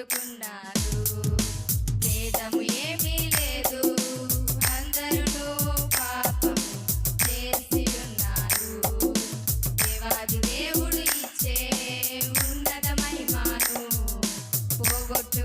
పోగొట్టుకున్నారు భేదము ఏమీ లేదు. అందరూ పాపం చేసి ఉన్నారు దేవాది దేవుడు ఇచ్చే ఉన్నత మహిమాను పోగొట్టు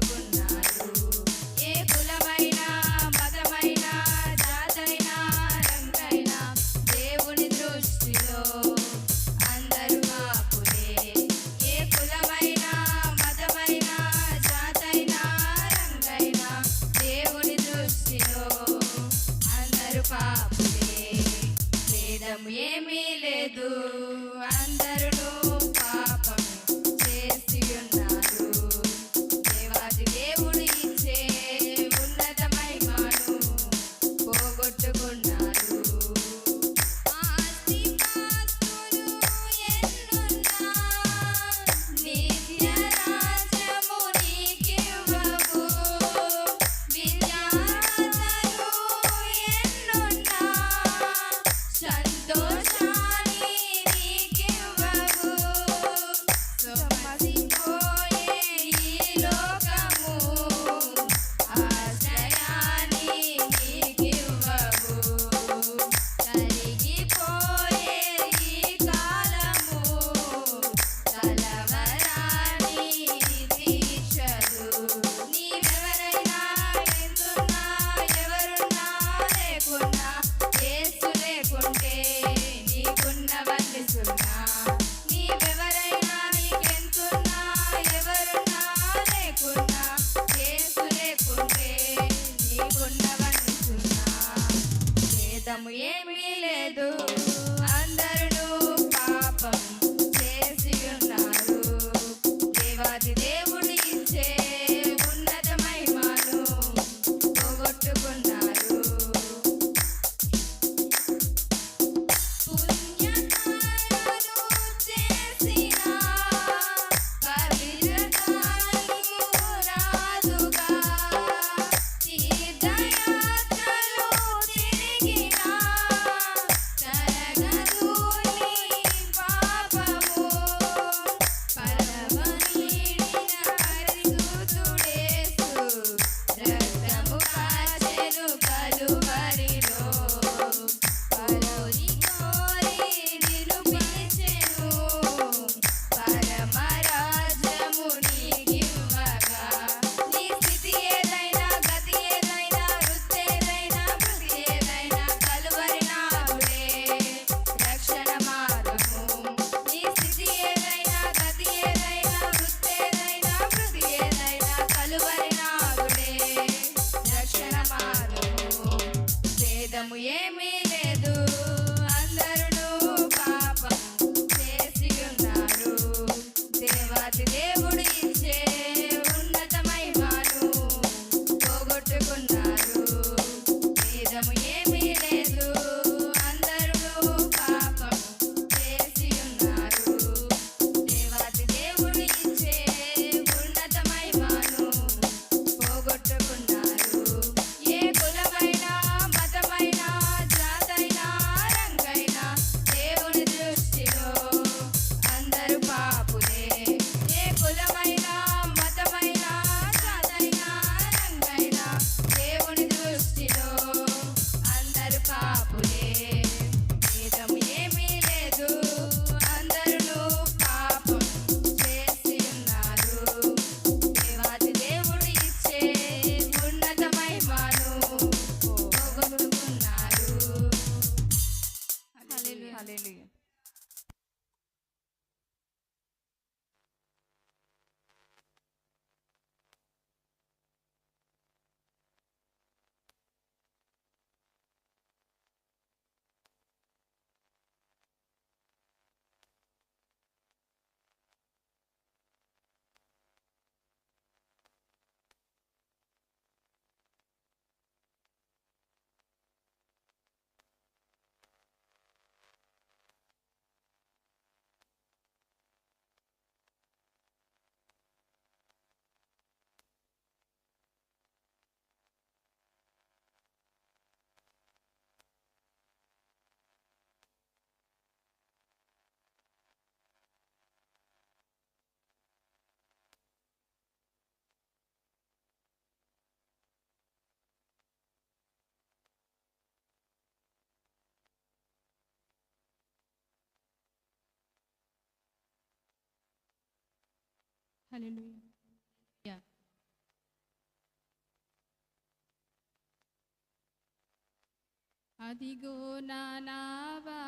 моє миле. అదిగో నానావా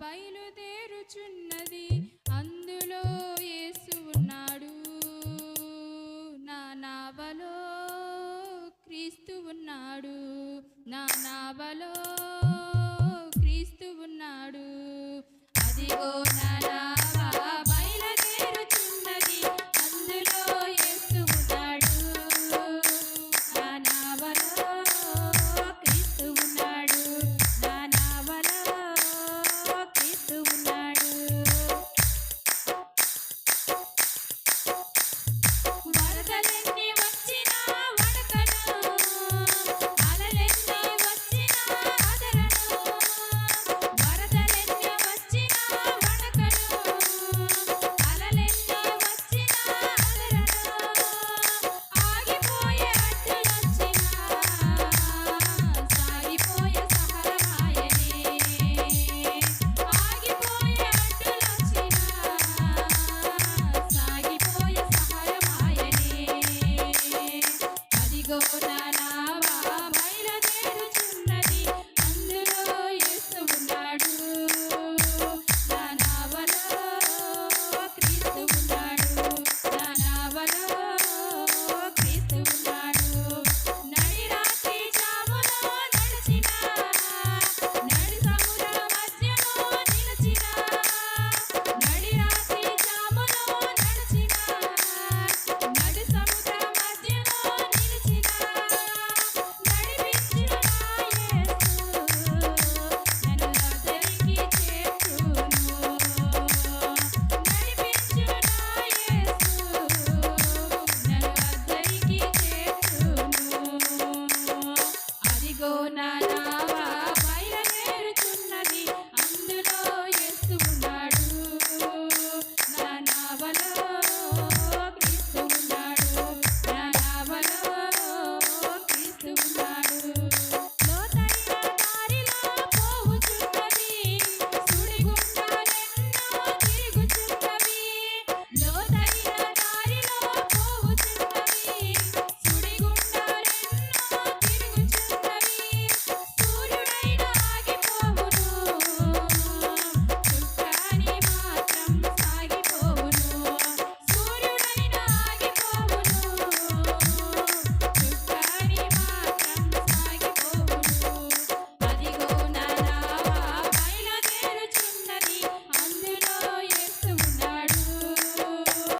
బయలుదేరుచున్నది అందులో యేసు ఉన్నాడు. నానావలో క్రీస్తు ఉన్నాడు. నానావలో క్రీస్తు ఉన్నాడు. అదిగో